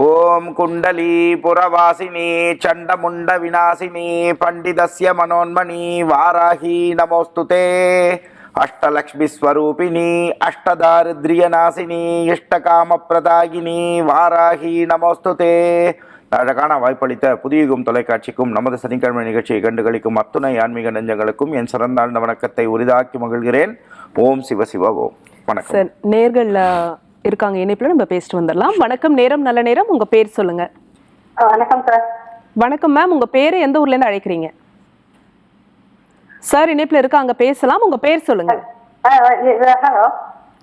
ஓம் குண்டலி புறவாசினி சண்டமுண்ட விநாசினி பண்டிதஸ்ய மனோன்மணி வாராகி நமோஸ்துதே. அஷ்டலக்ஷ்மி ஸ்வரூபிணி அஷ்டதாரித்ரியநாசினி இஷ்டகாம பிரதாகினி வாராகி நமோஸ்துதே. அழகான வாய்ப்பளித்த புதியகும் தொலைக்காட்சிக்கும் நமது சனிக்கிழமை நிகழ்ச்சியை கண்டுகளிக்கும் அத்துணை ஆன்மீக நெஞ்சங்களுக்கும் என் சிறந்தாழ்ந்த வணக்கத்தை உரிதாக்கி மகிழ்கிறேன். ஓம் சிவ சிவ ஓம். வணக்கம். சார் இருக்காங்க. இணைப்புல நம்ம பேசிட்டு வந்துடலாம். வணக்கம் நேரம் நல்ல நேரம். உங்க பேர் சொல்லுங்க. வணக்கம் சார். வணக்கம் மேம். உங்க பேரு எந்த ஊர்ல இருந்து அழைக்கிறீங்க? சார் இணைப்புல இருக்காங்க. பேசலாம். உங்க பேர் சொல்லுங்க. ஹலோ.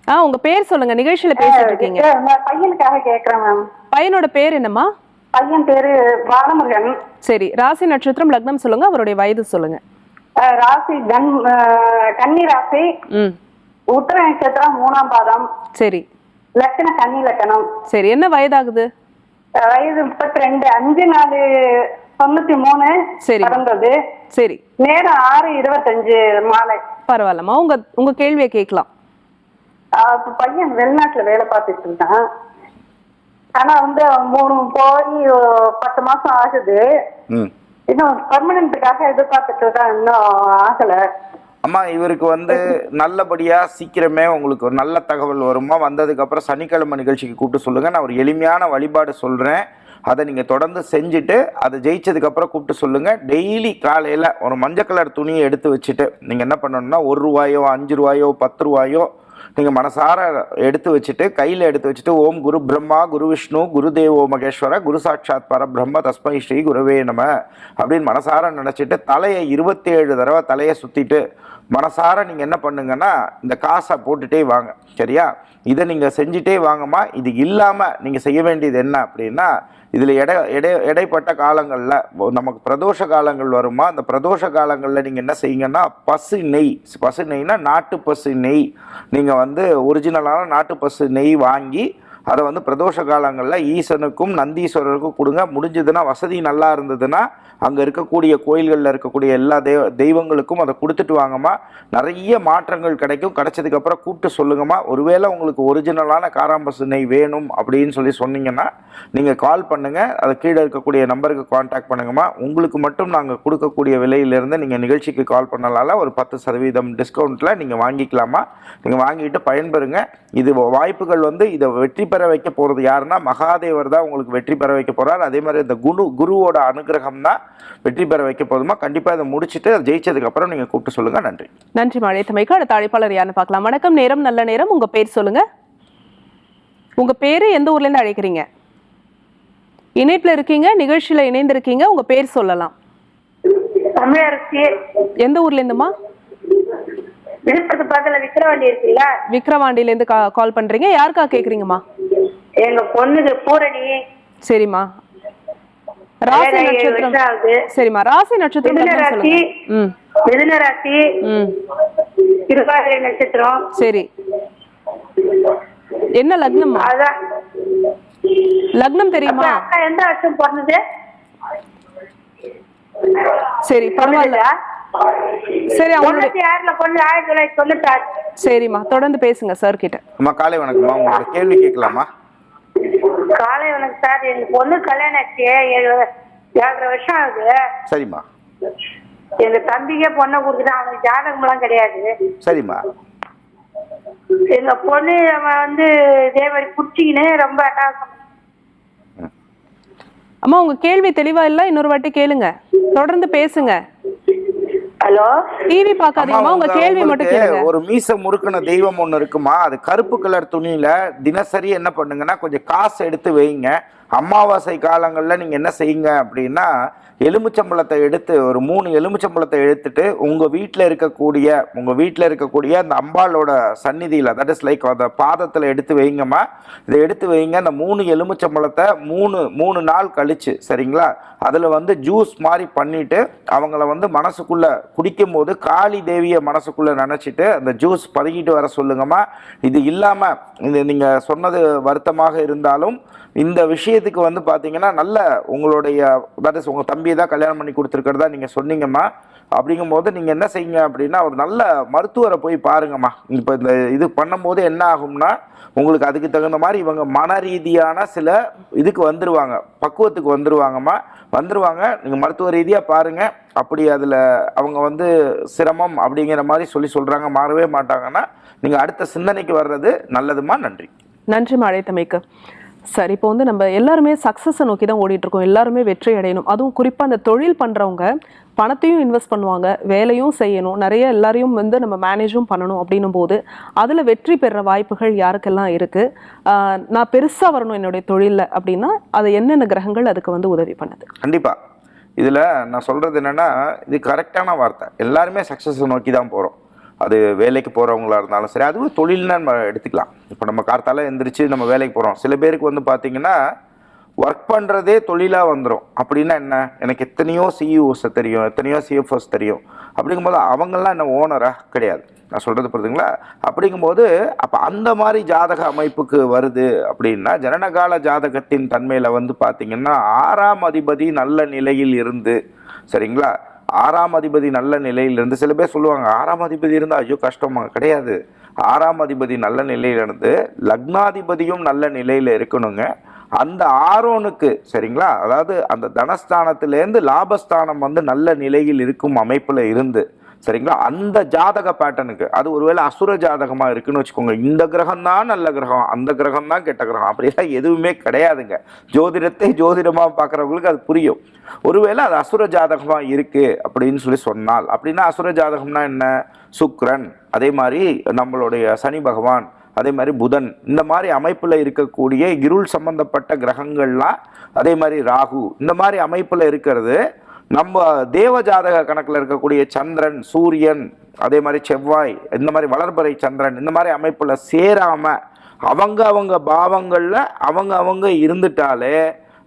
ஆ உங்க பேர் சொல்லுங்க. நிகழ்ச்சியில பேசிட்டு இருக்கீங்க. பையனுக்காக கேட்குறேன் மேம். பையனோட பேர் என்னம்மா? பையன் பேரு பாலமுருகன். சரி ராசி நட்சத்திரம் லக்னம் சொல்லுங்க. அவருடைய வயது சொல்லுங்க. ராசி ஆ, கன்னி ராசி. உத்தர நட்சத்திரம் மூணாம் பாதம். சரி. லக்கணம் கன்னி லக்கணம். சரி என்ன வயதாகுது? வயது முப்பத்தி ரெண்டு அஞ்சு நாலு தொண்ணூத்தி மூணு சரி. பிறந்தது. சரி. நேரம் ஆறு இருபத்தஞ்சு மாலை. பரவாயில்லம்மா. உங்க உங்க கேள்வியை கேட்கலாம். பையன் வெளிநாட்டுல வேலை பார்த்துட்டு இருக்கான். ஆனா வந்து மூணு போய் பத்து மாசம் ஆகுது. இன்னும் பர்மனண்ட்டுக்காக எதிர்பார்த்துட்டு இருக்கான். இன்னும் ஆகல. அம்மா இவருக்கு வந்து நல்லபடியா சீக்கிரமே உங்களுக்கு ஒரு நல்ல தகவல் வருமா? வந்ததுக்கு அப்புறம் சனிக்கிழமை நிகழ்ச்சிக்கு கூப்பிட்டு சொல்லுங்க. நான் ஒரு எளிமையான வழிபாடு சொல்றேன். அதை நீங்கள் தொடர்ந்து செஞ்சுட்டு அதை ஜெயிச்சதுக்கு அப்புறம் கூப்பிட்டு சொல்லுங்க. டெய்லி காலையில் ஒரு மஞ்சள் கலர் துணியை எடுத்து வச்சுட்டு நீங்கள் என்ன பண்ணணும்னா ஒரு ரூபாயோ அஞ்சு ரூபாயோ பத்து ரூபாயோ நீங்கள் மனசார எடுத்து வச்சுட்டு கையில் எடுத்து வச்சுட்டு ஓம் குரு பிரம்மா குரு விஷ்ணு குரு தேவோ மகேஸ்வர குரு சாட்சாத் பரபிரம்ம தஸ்மை ஸ்ரீ குருவே நம அப்படின்னு மனசார நினச்சிட்டு தலையை இருபத்தேழு தடவை தலையை சுற்றிட்டு மனசார நீங்க என்ன பண்ணுங்கன்னா இந்த காசை போட்டுட்டே வாங்க. சரியா? இதை நீங்க செஞ்சுட்டே வாங்கம்மா. இது இல்லாம நீங்க செய்ய வேண்டியது என்ன அப்படின்னா இதில் எடை எடை இடைப்பட்ட காலங்களில் நமக்கு பிரதோஷ காலங்கள் வருமா? அந்த பிரதோஷ காலங்களில் நீங்கள் என்ன செய்யுங்கன்னா பசு நெய். பசு நெய்னா நாட்டு பசு நெய். நீங்கள் வந்து ஒரிஜினலான நாட்டு பசு நெய் வாங்கி அதை வந்து பிரதோஷ காலங்களில் ஈசனுக்கும் நந்தீஸ்வரருக்கும் கொடுங்க. முடிஞ்சதுன்னா வசதி நல்லா இருந்ததுன்னா அங்கே இருக்கக்கூடிய கோயில்களில் இருக்கக்கூடிய எல்லா தெய்வ தெய்வங்களுக்கும் அதை கொடுத்துட்டு வாங்கம்மா. நிறைய மாற்றங்கள் கிடைக்கும். கிடைச்சதுக்கப்புறம் கூப்பிட்டு சொல்லுங்கம்மா. ஒருவேளை உங்களுக்கு ஒரிஜினலான காராம்பசு நெய் வேணும் அப்படின்னு சொல்லி சொன்னீங்கன்னா நீங்கள் கால் பண்ணுங்கள் அது கீழே இருக்கக்கூடிய நம்பருக்கு காண்டாக்ட் பண்ணுங்கம்மா. உங்களுக்கு மட்டும் நாங்கள் கொடுக்கக்கூடிய விலையிலேருந்து நீங்கள் நிகழ்ச்சிக்கு கால் பண்ணலால ஒரு பத்து சதவீதம் டிஸ்கவுண்ட்டில் நீங்கள் வாங்கிக்கலாமா நீங்கள் வாங்கிட்டு பயன்பெறுங்க. இது வாய்ப்புகள் வந்து இதை வெற்றி பெற வைக்க போகிறது யாருன்னா மகாதேவர் தான் உங்களுக்கு வெற்றி பெற வைக்க போகிறார் அதே மாதிரி இந்த குரு குருவோட அனுகிரகம் தான் வெற்றி பெற வைக்க போதுமா? கண்டிப்பாக இதை முடிச்சுட்டு அதை ஜெயிச்சதுக்கப்புறம் நீங்கள் கூப்பிட்டு சொல்லுங்கள் நன்றி. நன்றி மழைத்தமைக்கு அடுத்த அழைப்பாளர் யாருன்னு பார்க்கலாம். வணக்கம். நேரம் நல்ல நேரம். உங்க பேர் சொல்லுங்க. உங்க பேரு எந்த ஊர்ல இருந்து அழைக்கிறீங்க? இணைப்புல இருக்கீங்க நிகழ்ச்சியில இணைந்திருக்கீங்க உங்க பேர் சொல்லலாம். தமிழரசி எந்த ஊர்ல இருந்துமா விழுப்புரத்து பக்கத்துல விக்கிரவாண்டி இருக்குல்ல? விக்ரவாண்டில இருந்து கா- கால் பண்றீங்க. யாருக்கா கேக்குறீங்கம்மா? எங்க பொண்ணுக்கு பூரணி. சரிம்மா. ராசி நட்சத்திரம். சரிம்மா. ராசி நட்சத்திரம் மிதுன லக்னம் ராசி. மிதுன ராசி. திருவாதிரை நட்சத்திரம். சரி. என்ன லக்னம்மா? அதான். லக்னம் தெரியுமா? எந்த வருஷம் பிறந்தது? சரி பரவாயில்ல? சரி தொண்ணூத்தி ஆறுல பொண்ணு ஆயிரத்தி தொள்ளாயிரத்தி தொண்ணூத்தி ஆறு சரிம்மா தொடர்ந்து பேசுங்க சார் கிட்ட. அம்மா காலை வணக்கம்மா. உங்களோட கேள்வி கேட்கலாமா? காலை வணக்கம் சார். எங்க பொண்ணு கல்யாணம் ஆச்சு. ஏழு ஏழரை வருஷம் ஆகுது. சரிம்மா. எங்க தம்பிக்கே பொண்ணை கொடுத்துட்டு அவனுக்கு ஜாதகம்லாம் கிடையாது. சரிம்மா. எங்க பொண்ணு அவன் வந்து இதே மாதிரி குடிச்சிக்கின்னு ரொம்ப அட்டாசம் அம்மா உங்க கேள்வி தெளிவா இல்ல? இன்னொரு வாட்டி கேளுங்க. தொடர்ந்து பேசுங்க. ஹலோ? டிவி பார்க்காதீங்கம்மா உங்க கேள்வி மட்டும் உங்களுக்கு கேளுங்க. ஒரு மீச முறுக்குன தெய்வம் ஒண்ணு இருக்குமா? அது கருப்பு கலர் துணியில தினசரி என்ன பண்ணுங்கன்னா கொஞ்சம் காசு எடுத்து வைங்க. அமாவாசை காலங்களில் நீங்கள் என்ன செய்யுங்க அப்படின்னா எலுமிச்சம்பழத்தை எடுத்து ஒரு மூணு எலுமிச்சம்பழத்தை எடுத்துட்டு உங்கள் வீட்டில் இருக்கக்கூடிய உங்கள் வீட்டில் இருக்கக்கூடிய அந்த அம்பாளோட சந்நிதியில் தட் இஸ் லைக் அந்த பாதத்தில் எடுத்து வைங்கம்மா. இதை எடுத்து வைங்க அந்த மூணு எலுமிச்சம்பழத்தை மூணு மூணு நாள் கழிச்சு சரிங்களா? அதில் வந்து ஜூஸ் மாதிரி பண்ணிட்டு அவங்கள வந்து மனசுக்குள்ளே குடிக்கும் போது காளி தேவியை மனசுக்குள்ளே நினச்சிட்டு அந்த ஜூஸ் பதுக்கிட்டு வர சொல்லுங்கம்மா. இது இல்லாமல் இது நீங்கள் சொன்னது வருத்தமாக இருந்தாலும் இந்த விஷயத்துக்கு வந்து பார்த்தீங்கன்னா நல்ல உங்களுடைய தட் இஸ் உங்கள் தம்பியை தான் கல்யாணம் பண்ணி கொடுத்துருக்கிறதா நீங்கள் சொன்னீங்கம்மா. அப்படிங்கும்போது நீங்கள் என்ன செய்யுங்க அப்படின்னா ஒரு நல்ல மருத்துவரை போய் பாருங்கம்மா. இப்போ இந்த இது பண்ணும்போது என்ன ஆகும்னா உங்களுக்கு அதுக்கு தகுந்த மாதிரி இவங்க மன ரீதியான சில இதுக்கு வந்துடுவாங்க பக்குவத்துக்கு வந்துடுவாங்கம்மா வந்துருவாங்க. நீங்கள் மருத்துவ ரீதியாக பாருங்கள் அப்படி அதில் அவங்க வந்து சிரமம் அப்படிங்கிற மாதிரி சொல்லி சொல்கிறாங்க மாறவே மாட்டாங்கன்னா நீங்கள் அடுத்த சிந்தனைக்கு வர்றது நல்லதுமா நன்றி. நன்றி அழைத்தமைக்கு. சரி இப்போ வந்து நம்ம எல்லாருமே சக்ஸஸை நோக்கி தான் ஓடிட்டு எல்லாருமே வெற்றி அடையணும். அதுவும் குறிப்பாக அந்த தொழில் பண்ணுறவங்க பணத்தையும் இன்வெஸ்ட் பண்ணுவாங்க வேலையும் செய்யணும். நிறைய எல்லாரையும் வந்து நம்ம மேனேஜும் பண்ணணும் அப்படின்னும் போது அதில் வெற்றி பெற வாய்ப்புகள் யாருக்கெல்லாம் இருக்குது நான் பெருசாக வரணும் என்னுடைய தொழிலில் அப்படின்னா அது என்னென்ன கிரகங்கள் அதுக்கு வந்து உதவி பண்ணுது? கண்டிப்பாக இதில் நான் சொல்கிறது என்னென்னா இது கரெக்டான வார்த்தை. எல்லாருமே சக்ஸஸை நோக்கி தான் போகிறோம் அது வேலைக்கு போகிறவங்களா இருந்தாலும் சரி அதுவும் தொழில்னா நம்ம எடுத்துக்கலாம். இப்போ நம்ம கார்த்தால எந்திரிச்சு நம்ம வேலைக்கு போகிறோம் சில பேருக்கு வந்து பார்த்தீங்கன்னா ஒர்க் பண்ணுறதே தொழிலாக வந்துடும் அப்படின்னா என்ன? எனக்கு எத்தனையோ சிஇஓஸை தெரியும் எத்தனையோ சிஎஃப்ஓஸ் தெரியும். அப்படிங்கும்போது அவங்கெல்லாம் என்ன ஓனராக கிடையாது. நான் சொல்கிறது புரியுதுங்களா அப்படிங்கும்போது அப்போ அந்த மாதிரி ஜாதக அமைப்புக்கு வருது அப்படின்னா ஜனனகால ஜாதகத்தின் தன்மையில் வந்து பார்த்தீங்கன்னா ஆறாம் அதிபதி நல்ல நிலையில் இருந்து சரிங்களா? ஆறாம் அதிபதி நல்ல நிலையில் இருந்து சில பேர் சொல்லுவாங்க ஆறாம் அதிபதி இருந்தால் ஐயோ கஷ்டமாக கிடையாது. ஆறாம் அதிபதி நல்ல நிலையிலிருந்து லக்னாதிபதியும் நல்ல நிலையில் இருக்கணுங்க. அந்த ஆரோனுக்கு சரிங்களா? அதாவது அந்த தனஸ்தானத்திலேருந்து லாபஸ்தானம் வந்து நல்ல நிலையில் இருக்கும் அமைப்பில் இருந்து சரிங்களா? அந்த ஜாதக பேட்டர்னுக்கு அது ஒருவேளை அசுர ஜாதகமாக இருக்குன்னு வச்சுக்கோங்க. இந்த கிரகம் தான் நல்ல கிரகம் அந்த கிரகம் தான் கெட்ட கிரகம். அப்படிலாம் எதுவுமே கிடையாதுங்க. ஜோதிடத்தை ஜோதிடமாக பார்க்குறவங்களுக்கு அது புரியும். ஒருவேளை அது அசுர ஜாதகமாக இருக்குது அப்படின்னு சொல்லி சொன்னால் அப்படின்னா அசுர ஜாதகம்னா என்ன? சுக்ரன். அதே மாதிரி நம்மளுடைய சனி பகவான் அதே மாதிரி புதன். இந்த மாதிரி அமைப்பில் இருக்கக்கூடிய இருள் சம்பந்தப்பட்ட கிரகங்கள்லாம் அதே மாதிரி ராகு. இந்த மாதிரி அமைப்பில் இருக்கிறது நம்ம தேவ ஜாதக கணக்கில் இருக்கக்கூடிய சந்திரன் சூரியன் அதே மாதிரி செவ்வாய் இந்த மாதிரி வளர்பறை சந்திரன் இந்த மாதிரி அமைப்பில் சேராமல் அவங்க அவங்க பாவங்களில் அவங்க அவங்க இருந்துட்டாலே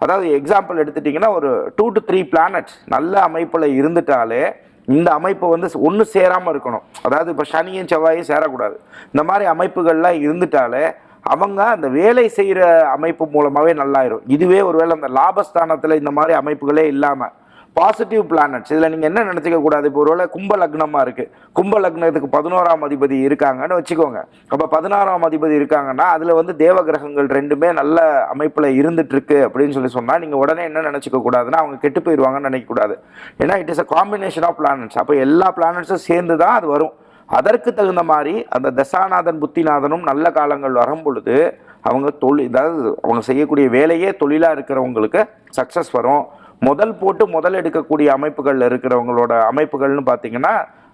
அதாவது எக்ஸாம்பிள் எடுத்துட்டிங்கன்னா ஒரு டூ டு த்ரீ பிளானட்ஸ் நல்ல அமைப்பில் இருந்துட்டாலே இந்த அமைப்பு வந்து ஒன்று சேராமல் இருக்கணும். அதாவது இப்போ சனியும் செவ்வாயும் சேரக்கூடாது. இந்த மாதிரி அமைப்புகள்லாம் இருந்துட்டாலே அவங்க அந்த வேலை செய்கிற அமைப்பு மூலமாகவே நல்லாயிரும். இதுவே ஒருவேளை அந்த லாபஸ்தானத்தில் இந்த மாதிரி அமைப்புகளே இல்லாமல் பாசிட்டிவ் பிளானட்ஸ் இதில் நீங்கள் என்ன நினச்சிக்க கூடாது? இப்போ ஒருவேளை கும்ப லக்னமாக இருக்குது கும்ப லக்னத்துக்கு பதினோராம் அதிபதி இருக்காங்கன்னு வச்சுக்கோங்க. அப்போ பதினாறாம் அதிபதி இருக்காங்கன்னா அதில் வந்து தேவ கிரகங்கள் ரெண்டுமே நல்ல அமைப்பில் இருந்துட்டுருக்கு அப்படின்னு சொல்லி சொன்னால் நீங்கள் உடனே என்ன நினச்சிக்க கூடாதுன்னா அவங்க கெட்டு போயிடுவாங்கன்னு நினைக்கக்கூடாது ஏன்னா it is a combination of planets அப்போ எல்லா பிளானட்ஸும் சேர்ந்து தான் அது வரும். அதற்கு தகுந்த மாதிரி அந்த தசாநாதன் புத்திநாதனும் நல்ல காலங்கள் வரும் பொழுது அவங்க தொழில் அதாவது அவங்க செய்யக்கூடிய வேலையே தொழிலாக இருக்கிறவங்களுக்கு சக்ஸஸ் வரும். முதல் போட்டு முதல் எடுக்கக்கூடிய அமைப்புகள் இருக்கிறவங்களோட அமைப்புகள்னு பார்த்தீங்கன்னா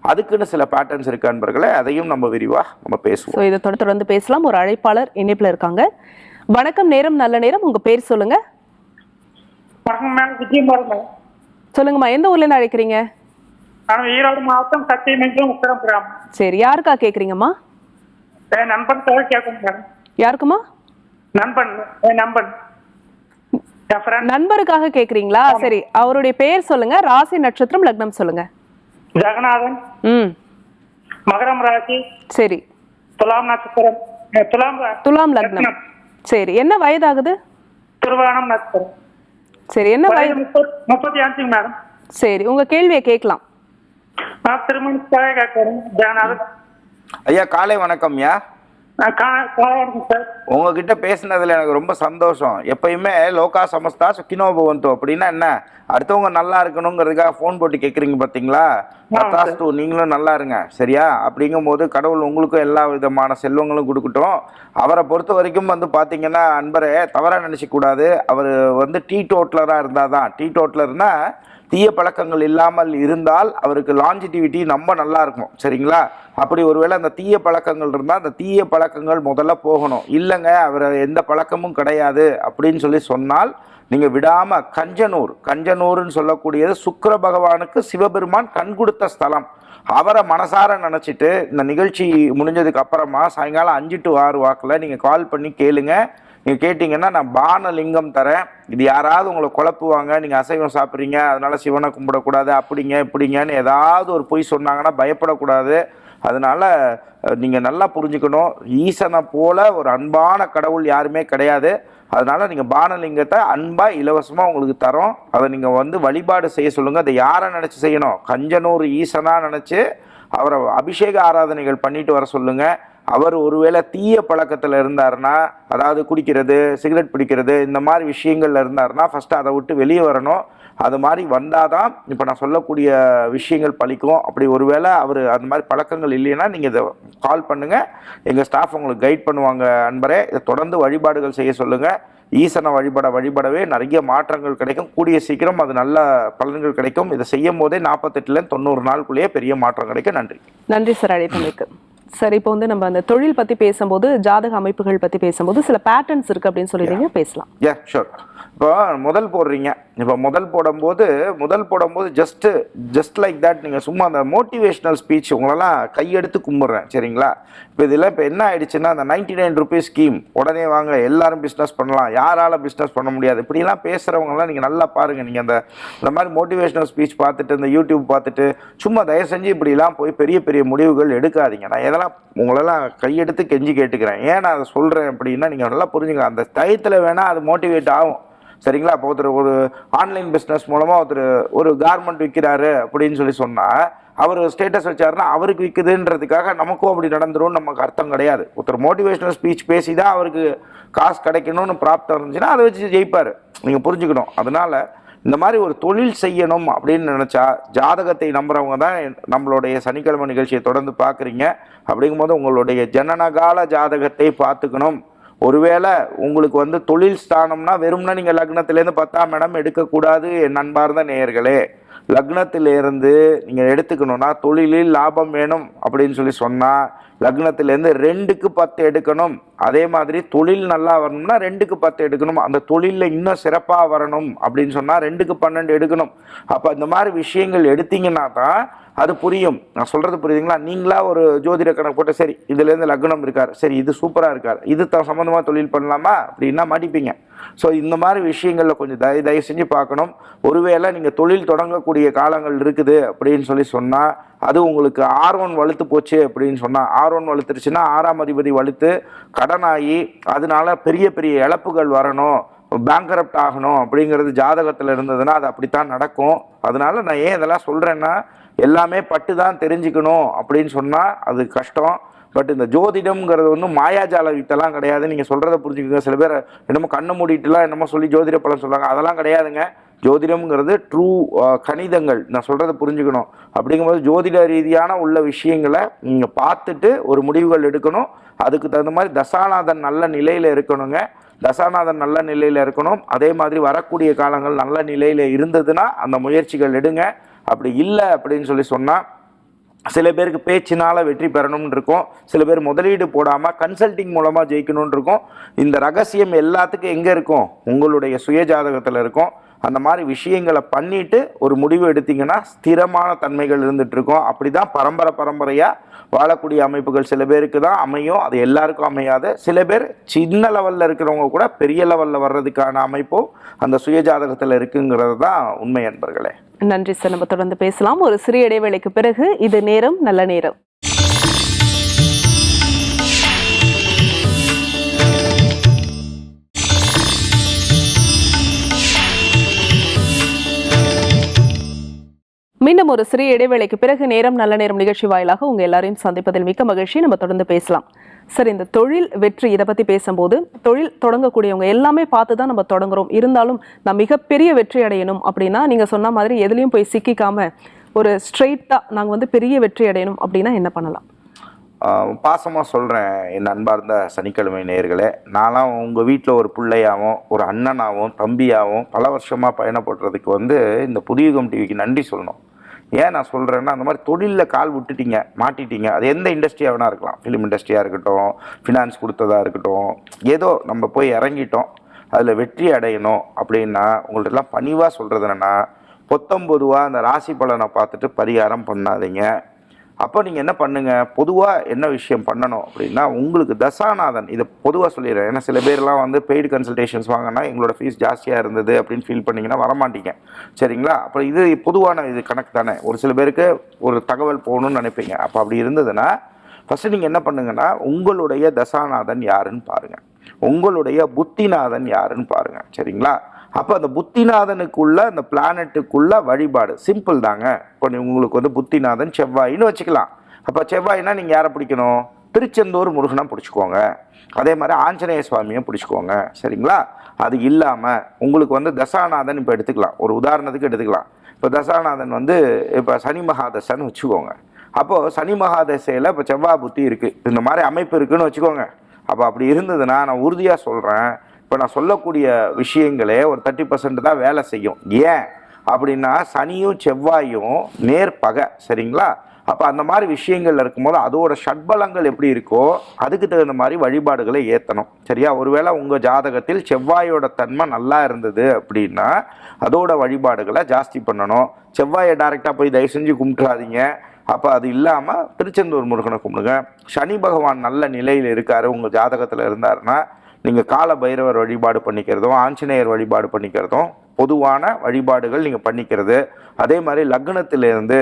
அதுக்குன்னு சில பேட்டர்ன்ஸ் இருக்கு அன்பர்களே அதையும் நம்ம விரிவாக நம்ம பேசுவோம். ஸோ இதை தொடர்ந்து தொடர்ந்து பேசலாம். ஒரு அழைப்பாளர் இணைப்பில் இருக்காங்க. வணக்கம் நேரம் நல்ல நேரம். உங்க பேர் சொல்லுங்க. சொல்லுங்கம்மா எந்த ஊர்ல இருந்து அழைக்கிறீங்க? ஈரோடு மாவட்டம் சத்தியமங்கலம் உத்தரம் கிராமம் சரி யாருக்கா கேக்குறீங்கம்மா? என் நண்பன் தோல் கேட்கும் யாருக்குமா நண்பன் நண்பன். நண்பருக்காக கேக்குறீங்களா? சரி அவருடைய பெயர் சொல்லுங்க. ராசி நட்சத்திரம் லக்னம் சொல்லுங்க. ஜெகநாதன். ம். மகரம் ராசி. சரி. துலாம் நட்சத்திரம். துலாம் துலாம் லக்னம். சரி என்ன வயதாகுது? திருவானம் நட்சத்திரம். சரி என்ன வயது? வயது முப்பத் முப்பத்தி அஞ்சு மேடம். சரி உங்க கேள்வியை கேட்கலாம். நான் திருமணத்துக்காக கேட்கிறேன் ஜெகநாதன். ஐயா காலை காலையில சார் உங்ககிட்ட பேசுனதுல எனக்கு ரொம்ப சந்தோஷம். எப்பயுமே லோகா சமஸ்தா சுக்கினோ பவந்தோ அப்படின்னா என்ன? அடுத்தவங்க நல்லா இருக்கணுங்கிறதுக்காக ஃபோன் போட்டு கேட்குறீங்க பார்த்தீங்களா பத்தாஸ்து நீங்களும் நல்லா இருங்க. சரியா? அப்படிங்கும்போது கடவுள் உங்களுக்கும் எல்லா விதமான செல்வங்களும் கொடுக்கட்டும். அவரை பொறுத்த வரைக்கும் வந்து பார்த்தீங்கன்னா அன்பரே தவறாக நினச்சிக்க கூடாது. அவர் வந்து டீ டோட்லராக இருந்தால் தான் டீ டோட்லர்னா தீய பழக்கங்கள் இல்லாமல் இருந்தால் அவருக்கு லாஞ்சிட்டிவிட்டி ரொம்ப நல்லா இருக்கும். சரிங்களா? அப்படி ஒருவேளை அந்த தீய பழக்கங்கள் இருந்தால் அந்த தீய பழக்கங்கள் முதல்ல போகணும். இல்லைங்க அவர் எந்த பழக்கமும் கிடையாது அப்படின்னு சொல்லி சொன்னால் நீங்கள் விடாமல் கஞ்சனூர் கஞ்சனூர்னு சொல்லக்கூடியது சுக்கர பகவானுக்கு சிவபெருமான் கண் கொடுத்த ஸ்தலம். அவரை மனசார நினச்சிட்டு இந்த நிகழ்ச்சி முடிஞ்சதுக்கு அப்புறமா சாயங்காலம் அஞ்சு டு ஆறு வாக்கில் நீங்கள் கால் பண்ணி கேளுங்க. நீங்கள் கேட்டிங்கன்னா நான் பானலிங்கம் தரேன். இது யாராவது உங்களை குழப்புவாங்க நீங்கள் அசைவம் சாப்பிட்றீங்க அதனால் சிவனை கும்பிடக்கூடாது அப்படிங்க இப்படிங்கன்னு ஏதாவது ஒரு பொய் சொன்னாங்கன்னா பயப்படக்கூடாது. அதனால் நீங்கள் நல்லா புரிஞ்சுக்கணும். ஈசனை போல ஒரு அன்பான கடவுள் யாருமே கிடையாது. அதனால் நீங்கள் பானலிங்கத்தை அன்பாக இலவசமாக உங்களுக்கு தரோம். அதை நீங்கள் வந்து வழிபாடு செய்ய சொல்லுங்கள் அதை யாரை நினச்சி செய்யணும்? கஞ்சனூர் ஈசனாக நினச்சி அவரை அபிஷேக ஆராதனைகள் பண்ணிட்டு வர சொல்லுங்கள் அவர் ஒருவேளை தீய பழக்கத்தில் இருந்தார்னா அதாவது குடிக்கிறது சிகரெட் பிடிக்கிறது இந்த மாதிரி விஷயங்கள்ல இருந்தாருன்னா ஃபஸ்ட்டு அதை விட்டு வெளியே வரணும். அது மாதிரி வந்தால் தான் இப்போ நான் சொல்லக்கூடிய விஷயங்கள் பழிக்கும். அப்படி ஒருவேளை அவர் அந்த மாதிரி பழக்கங்கள் இல்லைன்னா நீங்கள் இதை கால் பண்ணுங்கள் எங்கள் ஸ்டாஃப் உங்களுக்கு கைட் பண்ணுவாங்க அன்பரே. இதை தொடர்ந்து வழிபாடுகள் செய்ய சொல்லுங்கள் ஈசனை வழிபட வழிபடவே நிறைய மாற்றங்கள் கிடைக்கும். கூடிய சீக்கிரம் அது நல்ல பலன்கள் கிடைக்கும். இதை செய்யும் போதே நாற்பத்தெட்டுலேருந்து தொண்ணூறு நாளுக்குள்ளேயே பெரிய மாற்றம் கிடைக்கும். நன்றி. நன்றி சார். அழைத்தமைக்கு சார் இப்போ வந்து நம்ம அந்த தொழில் பத்தி பேசும்போது ஜாதக அமைப்புகள் பத்தி பேசும்போது சில பேட்டர்ன்ஸ் இருக்கு அப்படின்னு சொல்லிடுங்க பேசலாம். ஏ ஷூர் இப்போ முதல் போடுறீங்க. இப்போ முதல் போடும்போது முதல் போடும்போது ஜஸ்ட்டு ஜஸ்ட் லைக் தட் நீங்கள் சும்மா அந்த மோட்டிவேஷ்னல் ஸ்பீச் உங்களெல்லாம் கையெடுத்து கும்பிட்றேன். சரிங்களா? இப்போ இதில் இப்போ என்ன ஆயிடுச்சுன்னா அந்த நைன்டி நைன் ருபீஸ் ஸ்கீம் உடனே வாங்க எல்லாரும் பிஸ்னஸ் பண்ணலாம். யாரால பிஸ்னஸ் பண்ண முடியாது. இப்படிலாம் பேசுகிறவங்கலாம் நீங்கள் நல்லா பாருங்கள் நீங்கள் அந்த இந்த மாதிரி மோட்டிவேஷ்னல் ஸ்பீச் பார்த்துட்டு இந்த யூடியூப் பார்த்துட்டு சும்மா தயவு செஞ்சு இப்படிலாம் போய் பெரிய பெரிய முடிவுகள் எடுக்காதீங்க. நான் எதெல்லாம் உங்களெல்லாம் கையெடுத்து கெஞ்சி கேட்டுக்கிறேன். ஏன் நான் அதை சொல்கிறேன் அப்படின்னா நீங்கள் நல்லா புரிஞ்சுங்க. அந்த டயத்தில் வேணால் அது மோட்டிவேட் ஆகும். சரிங்களா? இப்போ ஒருத்தர் ஒரு ஆன்லைன் பிஸ்னஸ் மூலமாக ஒருத்தர் ஒரு கார்மெண்ட் விற்கிறாரு அப்படின்னு சொல்லி சொன்னால் அவர் ஸ்டேட்டஸ் வச்சாருன்னா அவருக்கு விற்குதுன்றதுக்காக நமக்கும் அப்படி நடந்துரும்னு நமக்கு அர்த்தம் கிடையாது. ஒருத்தர் மோட்டிவேஷனல் ஸ்பீச் பேசி தான் அவருக்கு காசு கிடைக்கணும்னு பிராப்தம் இருந்துச்சுன்னா அதை வச்சு ஜெயிப்பார். நீங்கள் புரிஞ்சுக்கணும். அதனால இந்த மாதிரி ஒரு தொழில் செய்யணும் அப்படின்னு நினச்சா ஜாதகத்தை நம்புகிறவங்க தான் நம்மளுடைய சனிக்கிழமை நிகழ்ச்சியை தொடர்ந்து பார்க்குறீங்க. அப்படிங்கும்போது உங்களுடைய ஜனனகால ஜாதகத்தை பார்த்துக்கணும். ஒருவேளை உங்களுக்கு வந்து தொழில் ஸ்தானம்னா வெறும்னா நீங்கள் லக்னத்திலேருந்து பத்தாம் இடம் எடுக்கக்கூடாது என் அன்பார்ந்த நேயர்களே. லக்னத்திலேருந்து நீங்கள் எடுத்துக்கணும்னா தொழிலில் லாபம் வேணும் அப்படின்னு சொல்லி சொன்னால் லக்னத்திலேருந்து ரெண்டுக்கு பத்து எடுக்கணும். அதே மாதிரி தொழில் நல்லா வரணும்னா ரெண்டுக்கு பத்து எடுக்கணும். அந்த தொழிலில் இன்னும் சிறப்பாக வரணும் அப்படின்னு சொன்னால் ரெண்டுக்கு பன்னெண்டு எடுக்கணும். அப்போ இந்த மாதிரி விஷயங்கள் எடுத்தீங்கன்னா தான் அது புரியும். நான் சொல்கிறது புரியுதுங்களா? நீங்களா ஒரு ஜோதிட கணக்கு போட்டு சரி இதுலேருந்து லக்னம் இருக்கார். சரி இது சூப்பராக இருக்கார். இது த சம்மந்தமாக தொழில் பண்ணலாமா? அப்படின்னா மாட்டிப்பீங்க. ஸோ இந்த மாதிரி விஷயங்களில் கொஞ்சம் தயவு தயவு செஞ்சு பார்க்கணும். ஒருவேளை நீங்கள் தொழில் தொடங்கக்கூடிய காலங்கள் இருக்குது அப்படின்னு சொல்லி சொன்னால் அது உங்களுக்கு ஆர் ஒன் வலுத்து போச்சு அப்படின்னு சொன்னால் ஆர் ஒன் வலுத்துருச்சுன்னா ஆறாம் அதிபதி வலுத்து கடனாகி அதனால பெரிய பெரிய இழப்புகள் வரணும். பேங்கரப்ட் ஆகணும் அப்படிங்கிறது ஜாதகத்தில் இருந்ததுன்னா அது அப்படித்தான் நடக்கும். அதனால நான் ஏன் இதெல்லாம் சொல்கிறேன்னா எல்லாமே பட்டு தான் தெரிஞ்சுக்கணும் அப்படின்னு சொன்னால் அது கஷ்டம். பட் இந்த ஜோதிடம்ங்கிறது வந்து மாயாஜால வித்தெல்லாம் கிடையாது. நீங்கள் சொல்கிறத புரிஞ்சுக்கோங்க. சில பேர் என்னமோ கண்ணை மூடிட்டுலாம் என்னமோ சொல்லி ஜோதிட பலன் சொல்கிறாங்க அதெல்லாம் கிடையாதுங்க. ஜோதிடம்ங்கிறது ட்ரூ கணிதங்கள். நான் சொல்கிறத புரிஞ்சுக்கணும். அப்படிங்கும்போது ஜோதிட ரீதியான உள்ள விஷயங்களை நீங்கள் பார்த்துட்டு ஒரு முடிவுகள் எடுக்கணும். அதுக்கு தகுந்த மாதிரி தசாநாதன் நல்ல நிலையில் இருக்கணுங்க. தசாநாதன் நல்ல நிலையில் இருக்கணும். அதே மாதிரி வரக்கூடிய காலங்கள் நல்ல நிலையில் இருந்ததுன்னா அந்த முயற்சிகள் எடுங்க. அப்படி இல்லை அப்படின்னு சொல்லி சொன்னால் சில பேருக்கு பேச்சினால் வெற்றி பெறணும்னு இருக்கும். சில பேர் முதலீடு போடாமல் கன்சல்டிங் மூலமாக ஜெயிக்கணும்னு இருக்கும். இந்த ரகசியம் எல்லாத்துக்கும் எங்கே இருக்கும்? உங்களுடைய சுய ஜாதகத்தில் இருக்கும். அந்த மாதிரி விஷயங்களை பண்ணிட்டு ஒரு முடிவு எடுத்திங்கன்னா ஸ்திரமான தன்மைகள் இருந்துகிட்ருக்கும் அப்படி தான் பரம்பரை பரம்பரையாக வாழக்கூடிய அமைப்புகள் சில பேருக்கு தான் அமையும். அது எல்லாருக்கும் அமையாது. சில பேர் சின்ன லெவலில் இருக்கிறவங்க கூட பெரிய லெவலில் வர்றதுக்கான அமைப்பும் அந்த சுய ஜாதகத்தில் இருக்குங்கிறது தான் உண்மை என்பர்களே நன்றி சார் நம்ம தொடர்ந்து பேசலாம். ஒரு சிறிய இடைவேளைக்கு பிறகு இது நேரம் நல்ல நேரம். மீண்டும் ஒரு சிறிய இடைவேளைக்கு பிறகு நேரம் நல்ல நேரம் நிகழ்ச்சி வாயிலாக உங்க எல்லாரையும் சந்திப்பதில் மிக்க மகிழ்ச்சி. நம்ம தொடர்ந்து பேசலாம். சார் இந்த தொழில் வெற்றி இதை பத்தி பேசும்போது தொழில் தொடங்கக்கூடியவங்க எல்லாமே பார்த்து தான் நம்ம தொடங்குறோம். இருந்தாலும் நான் மிகப்பெரிய வெற்றி அடையணும் அப்படின்னா நீங்க சொன்ன மாதிரி எதுலேயும் போய் சிக்கிக்காம ஒரு ஸ்ட்ரெயிட்டா நாங்க வந்து பெரிய வெற்றி அடையணும் அப்படின்னா என்ன பண்ணலாம்? பாசமாக சொல்கிறேன் என் அன்பார்ந்த சனிக்கிழமை நேர்களே. நான்லாம் உங்கள் வீட்டில் ஒரு பிள்ளையாகவும் ஒரு அண்ணனாகவும் தம்பியாகவும் பல வருஷமாக பயணப்படுறதுக்கு வந்து இந்த புதியுகம் டிவிக்கு நன்றி சொல்லணும். ஏன் நான் சொல்கிறேன்னா அந்த மாதிரி தொழிலில் கால் விட்டுட்டீங்க மாட்டிட்டீங்க. அது எந்த இண்டஸ்ட்ரியாக வேணா இருக்கலாம். ஃபிலிம் இண்டஸ்ட்ரியாக இருக்கட்டும் ஃபினான்ஸ் கொடுத்ததாக இருக்கட்டும் ஏதோ நம்ம போய் இறங்கிட்டோம் அதில் வெற்றி அடையணும் அப்படின்னா உங்கள்ட்டெல்லாம் பணிவாக சொல்கிறது என்னென்னா பொத்தம்பொதுவாக அந்த ராசி பலனை பார்த்துட்டு பரிகாரம் பண்ணாதீங்க. அப்போ நீங்கள் என்ன பண்ணுங்கள் பொதுவாக என்ன விஷயம் பண்ணணும் அப்படின்னா உங்களுக்கு தசாநாதன் இதை பொதுவாக சொல்லிடுறேன். ஏன்னா சில பேர்லாம் வந்து பெய்டு கன்சல்டேஷன்ஸ் வாங்கினா எங்களோட ஃபீஸ் ஜாஸ்தியாக இருந்தது அப்படின்னு ஃபீல் பண்ணிங்கன்னா வரமாட்டீங்க. சரிங்களா? அப்போ இது பொதுவான இது கணக்கு தானே. ஒரு சில பேருக்கு ஒரு தகவல் போகணும்னு நினைப்பீங்க. அப்போ அப்படி இருந்ததுன்னா ஃபஸ்ட்டு நீங்கள் என்ன பண்ணுங்கன்னா உங்களுடைய தசாநாதன் யாருன்னு பாருங்கள் உங்களுடைய புத்திநாதன் யாருன்னு பாருங்கள் சரிங்களா? அப்போ அந்த புத்திநாதனுக்குள்ள அந்த பிளானட்டுக்குள்ள வழிபாடு. சிம்பிள் தாங்க. இப்போ உங்களுக்கு வந்து புத்திநாதன் செவ்வாயின்னு வச்சுக்கலாம். அப்போ செவ்வாய்னா நீங்கள் யாரை பிடிக்கணும்? திருச்செந்தூர் முருகனை பிடிச்சிக்கோங்க. அதே மாதிரி ஆஞ்சநேய சுவாமியை பிடிச்சிக்கோங்க. சரிங்களா? அது இல்லாமல் உங்களுக்கு வந்து தசாநாதன் இப்போ எடுத்துக்கலாம். ஒரு உதாரணத்துக்கு எடுத்துக்கலாம். இப்போ தசாநாதன் வந்து இப்போ சனி மகாதசன்னு வச்சுக்கோங்க. அப்போது சனி மகாதசையில் இப்போ செவ்வாய் புத்தி இருக்குது இந்த மாதிரி அமைப்பு இருக்குன்னு வச்சுக்கோங்க. அப்போ அப்படி இருந்ததுன்னா நான் உறுதியாக சொல்கிறேன் இப்போ நான் சொல்லக்கூடிய விஷயங்களே ஒரு தேர்ட்டி பர்சன்ட் தான் வேலை செய்யும். ஏன்? அப்படின்னா சனியும் செவ்வாயும் நேர் பகை சரிங்களா? அப்போ அந்த மாதிரி விஷயங்கள்ல இருக்கும்போது அதோட ஷட்பலங்கள் எப்படி இருக்கோ அதுக்கு தகுந்த மாதிரி வழிபாடுகளை ஏற்றணும் சரியா? ஒருவேளை உங்கள் ஜாதகத்தில் செவ்வாயோட தன்மை நல்லா இருந்தது அப்படின்னா அதோட வழிபாடுகளை ஜாஸ்தி பண்ணணும். செவ்வாயை டைரெக்டாக போய் தயவு செஞ்சு கும்பிட்றாதீங்க அப்போ அது இல்லாமல் திருச்செந்தூர் முருகனை கும்பிடுங்க. சனி பகவான் நல்ல நிலையில் இருக்கார். உங்கள் ஜாதகத்தில் இருந்தாருன்னா நீங்கள் கால பைரவர் வழிபாடு பண்ணிக்கிறதும் ஆஞ்சநேயர் வழிபாடு பண்ணிக்கிறதும் பொதுவான வழிபாடுகள் நீங்கள் பண்ணிக்கிறது. அதே மாதிரி லக்னத்திலேருந்து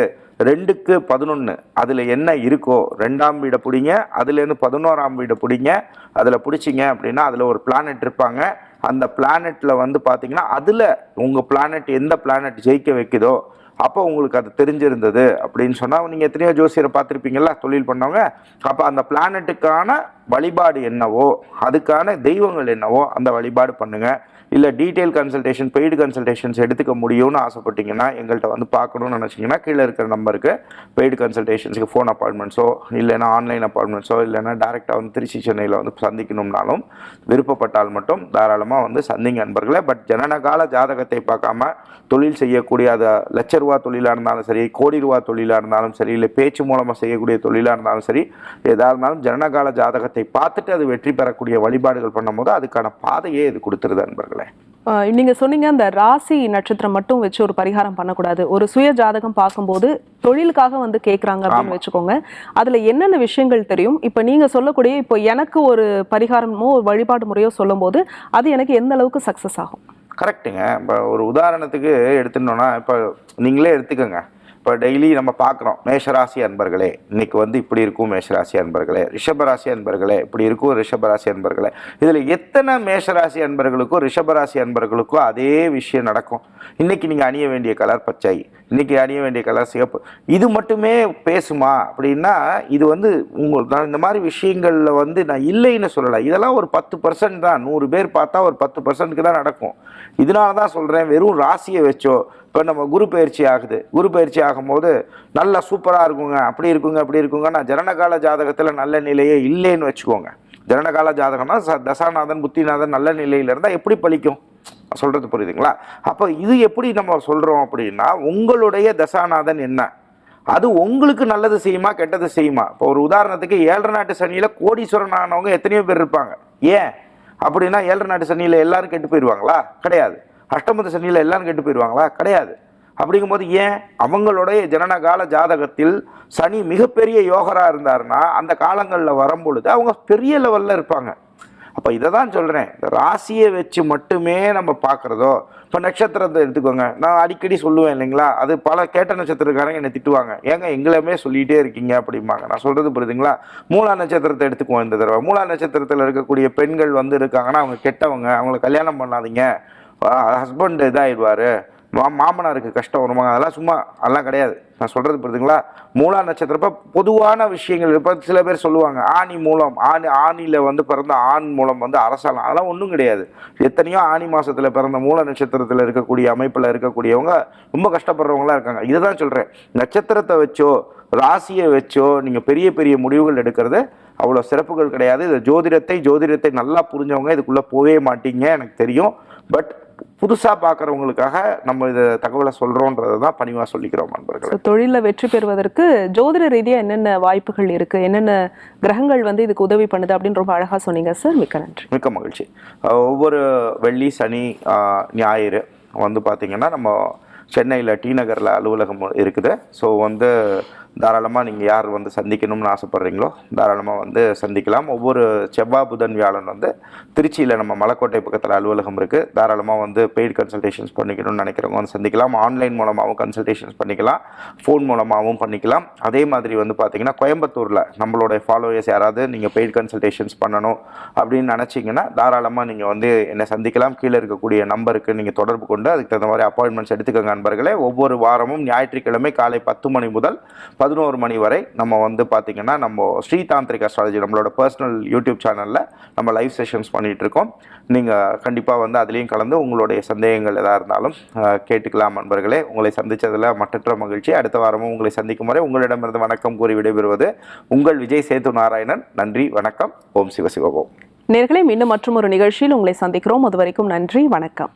ரெண்டுக்கு பதினொன்று அதில் என்ன இருக்கோ ரெண்டாம் வீடை பிடிங்க அதுலேருந்து பதினோராம் வீடை பிடிங்க அதில் பிடிச்சிங்க அப்படின்னா அதில் ஒரு பிளானட் இருப்பாங்க. அந்த பிளானெட்டில் வந்து பார்த்தீங்கன்னா அதில் உங்கள் பிளானட் எந்த பிளானட் ஜெயிக்க வைக்குதோ அப்போ உங்களுக்கு அது தெரிஞ்சிருந்தது அப்படின்னு சொன்னால் நீங்கள் எத்தனையோ ஜோசியரை பார்த்துருப்பீங்கல்ல தொழில் பண்ணவங்க. அப்போ அந்த பிளானட்டுக்கான வழிபாடு என்னவோ அதுக்கான தெய்வங்கள் என்னவோ அந்த வழிபாடு பண்ணுங்கள் இல்லை டீட்டெயில் கன்சல்டேஷன் பெய்டு கன்சல்டேஷன்ஸ் எடுத்துக்க முடியும்னு ஆசைப்பட்டீங்கன்னா எங்கள்கிட்ட வந்து பார்க்கணும்னு நினச்சிங்கன்னா கீழே இருக்கிற நம்பருக்கு பெய்டு கன்சல்டேஷன்ஸுக்கு ஃபோன் அப்பாயின்மெண்ட்ஸோ இல்லைன்னா ஆன்லைன் அப்பாயின்மெண்ட்ஸோ இல்லைனா டேரெக்டாக வந்து திருச்சி சென்னையில் வந்து சந்திக்கணும்னாலும் விருப்பப்பட்டால் மட்டும் தாராளமாக வந்து சந்திங்க நண்பர்களே. பட் ஜனனகால ஜாதகத்தை பார்க்காம தொழில் செய்யக்கூடிய அது லட்ச ரூபா தொழிலாக இருந்தாலும் சரி கோடி ரூபா தொழிலாக இருந்தாலும் சரி இல்லை பேச்சு மூலமாக செய்யக்கூடிய தொழிலாக இருந்தாலும் சரி எதாக இருந்தாலும் ஜனனகால ஜாதகத்தை பார்த்துட்டு அது வெற்றி பெறக்கூடிய வழிபாடுகள் பண்ணும்போது அதுக்கான பாதையே இது கொடுத்துருது நண்பர்களே. ஆஹ் நீங்க சொன்னீங்க அந்த ராசி நட்சத்திரம் மட்டும் வச்சு ஒரு பரிகாரம் பண்ணக்கூடாது. ஒரு சுய ஜாதகம் பார்க்கும்போது தொழிலுக்காக வந்து கேக்குறாங்க அப்படின்னு வச்சுக்கோங்க. அதுல என்னென்ன விஷயங்கள் தெரியும்? இப்ப நீங்க சொல்லக்கூடிய இப்போ எனக்கு ஒரு பரிகாரமோ ஒரு வழிபாடு முறையோ சொல்லும்போது அது எனக்கு எந்த அளவுக்கு சக்சஸ் ஆகும்? கரெக்டுங்க இப்போ ஒரு உதாரணத்துக்கு எடுத்துட்டோம்னா இப்போ நீங்களே எடுத்துக்கோங்க. இப்போ டெய்லி நம்ம பார்க்குறோம். மேஷராசி அன்பர்களே இன்றைக்கி வந்து இப்படி இருக்கும் மேஷராசி அன்பர்களே ரிஷபராசி அன்பர்களே இப்படி இருக்கும் ரிஷபராசி அன்பர்களே. இதில் எத்தனை மேஷராசி அன்பர்களுக்கோ ரிஷபராசி அன்பர்களுக்கோ அதே விஷயம் நடக்கும். இன்றைக்கி நீங்கள் அணிய வேண்டிய கலர் பச்சை இன்றைக்கி அணிய வேண்டிய கலர் சிகப்பு. இது மட்டுமே பேசுமா? அப்படின்னா இது வந்து உங்கள் நான் இந்த மாதிரி விஷயங்களில் வந்து நான் இல்லைன்னு சொல்லலை. இதெல்லாம் ஒரு பத்து பர்சன்ட் தான். நூறு பேர் பார்த்தா ஒரு பத்து பர்சன்ட்க்கு தான் நடக்கும். இதனால தான் சொல்கிறேன் வெறும் ராசியை வச்சோ இப்போ நம்ம குரு பயிற்சி ஆகுது. குரு பயிற்சி ஆகும்போது நல்லா சூப்பராக இருக்குங்க. அப்படி இருக்குங்க அப்படி இருக்குங்க. நான் ஜனனகால ஜாதகத்தில் நல்ல நிலையே இல்லைன்னு வச்சுக்கோங்க. ஜனனகால ஜாதகம்னா ச தசாநாதன் புத்திநாதன் நல்ல நிலையில் இருந்தால் எப்படி பலிக்கும்? சொல்கிறது புரியுதுங்களா? அப்போ இது எப்படி நம்ம சொல்கிறோம் அப்படின்னா உங்களுடைய தசாநாதன் என்ன? அது உங்களுக்கு நல்லது செய்யுமா கெட்டது செய்யுமா? இப்போ ஒரு உதாரணத்துக்கு ஏழரை நாட்டு சனியில் கோடீஸ்வரன் ஆனவங்க எத்தனையோ பேர் இருப்பாங்க. ஏன்? அப்படின்னா ஏழரை நாட்டு சனியில் எல்லாரும் கெட்டு போயிடுவாங்களா கிடையாது. அஷ்டமத்து சனியில் எல்லாரும் கெட்டு போயிடுவாங்களா கிடையாது. அப்படிங்கும்போது ஏன்? அவங்களுடைய ஜனனகால ஜாதகத்தில் சனி மிகப்பெரிய யோகராக இருந்தாருன்னா அந்த காலங்களில் வரும்பொழுது அவங்க பெரிய லெவலில் இருப்பாங்க. அப்போ இதை தான் சொல்கிறேன் இந்த ராசியை வச்சு மட்டுமே நம்ம பார்க்குறதோ இப்போ நட்சத்திரத்தை எடுத்துக்கோங்க. நான் அடிக்கடி சொல்லுவேன் இல்லைங்களா? அது பல கேட்ட நட்சத்திரக்காரங்க என்னை திட்டுவாங்க. ஏங்க எங்களுமே சொல்லிகிட்டே இருக்கீங்க அப்படிம்பாங்க. நான் சொல்கிறது புரியுதுங்களா? மூலா நட்சத்திரத்தை எடுத்துக்குவோம் இந்த தடவை. மூலா நட்சத்திரத்தில் இருக்கக்கூடிய பெண்கள் வந்து இருக்காங்கன்னா அவங்க கெட்டவங்க. அவங்கள கல்யாணம் பண்ணாதீங்க. ஹஸ்பண்ட் இதாகிடுவார் மா மாமனாருக்கு கஷ்டம் வருமா. அதெல்லாம் சும்மா அதெல்லாம் கிடையாது. நான் சொல்கிறது புரியுதுங்களா? மூலா நட்சத்திரப்ப பொதுவான விஷயங்கள் இப்போ சில பேர் சொல்லுவாங்க ஆணி மூலம் ஆணி ஆணியில் வந்து பிறந்த ஆண் மூலம் வந்து அரசாங்கம். அதெல்லாம் ஒன்றும் கிடையாது. எத்தனையோ ஆணி மாதத்தில் பிறந்த மூல நட்சத்திரத்தில் இருக்கக்கூடிய அமைப்பில் இருக்கக்கூடியவங்க ரொம்ப கஷ்டப்படுறவங்களாம் இருக்காங்க. இதை தான் சொல்கிறேன் நட்சத்திரத்தை வச்சோ ராசியை வச்சோ நீங்கள் பெரிய பெரிய முடிவுகள் எடுக்கிறது அவ்வளோ சிறப்புகள் கிடையாது. இது ஜோதிடத்தை ஜோதிடத்தை நல்லா புரிஞ்சவங்க இதுக்குள்ளே போகவே மாட்டீங்க எனக்கு தெரியும். பட் புதுசாக பார்க்குறவங்களுக்காக நம்ம இது தகவலை சொல்கிறோன்றதை தான் பணிவாக சொல்லிக்கிறோம் நண்பர்களே. தொழிலில் வெற்றி பெறுவதற்கு ஜோதிட ரீதியாக என்னென்ன வாய்ப்புகள் இருக்கு? என்னென்ன கிரகங்கள் வந்து இதுக்கு உதவி பண்ணுது அப்படின்னு ரொம்ப அழகா சொன்னீங்க சார். மிக்க நன்றி. மிக்க மகிழ்ச்சி. ஒவ்வொரு வெள்ளி சனி ஞாயிறு வந்து பார்த்திங்கன்னா நம்ம சென்னையில் டி நகரில் அலுவலகம் இருக்குது. ஸோ வந்து தாராளமாக நீங்கள் யார் வந்து சந்திக்கணும்னு ஆசைப்பட்றீங்களோ தாராளமாக வந்து சந்திக்கலாம். ஒவ்வொரு செவ்வாய் புதன் வியாழன் வந்து திருச்சியில் நம்ம மலைக்கோட்டை பக்கத்தில் அலுவலகம் இருக்குது தாராளமாக வந்து பெய்டு கன்சல்டேஷன்ஸ் பண்ணிக்கணும்னு நினைக்கிறவங்க வந்து சந்திக்கலாம். ஆன்லைன் மூலமாகவும் கன்சல்டேஷன்ஸ் பண்ணிக்கலாம். ஃபோன் மூலமாகவும் பண்ணிக்கலாம். அதே மாதிரி வந்து பார்த்தீங்கன்னா கோயம்புத்தூரில் நம்மளுடைய ஃபாலோயர்ஸ் யாராவது நீங்கள் பெய்டு கன்சல்டேஷன்ஸ் பண்ணணும் அப்படின்னு நினச்சிங்கன்னா தாராளமாக நீங்கள் வந்து என்னை சந்திக்கலாம். கீழே இருக்கக்கூடிய நம்பருக்கு நீங்கள் தொடர்பு கொண்டு அதுக்கு தகுந்த மாதிரி அப்பாயின்மெண்ட்ஸ் எடுத்துக்கோங்க நண்பர்களே. ஒவ்வொரு வாரமும் ஞாயிற்றுக்கிழமை காலை பத்து மணி முதல் பதினோரு மணி வரை நம்ம வந்து பார்த்திங்கன்னா நம்ம ஸ்ரீதாந்திரிக் அஸ்ட்ராலஜி நம்மளோட பர்சனல் யூடியூப் சேனலில் நம்ம லைவ் செஷன்ஸ் பண்ணிகிட்ருக்கோம் நீங்கள் கண்டிப்பாக வந்து அதுலேயும் கலந்து உங்களுடைய சந்தேகங்கள் எதாக இருந்தாலும் கேட்டுக்கலாம் நண்பர்களே உங்களை சந்தித்ததில் மற்றற்ற மகிழ்ச்சி. அடுத்த வாரமும் உங்களை சந்திக்கும் வரை உங்களிடமிருந்து வணக்கம் கூறி விடைபெறுவது உங்கள் விஜய் சேது நாராயணன். நன்றி வணக்கம். ஓம் சிவசிவ நேர்களை மீண்டும் மற்றும் ஒரு நிகழ்ச்சியில் உங்களை சந்திக்கிறோம். அது வரைக்கும் நன்றி வணக்கம்.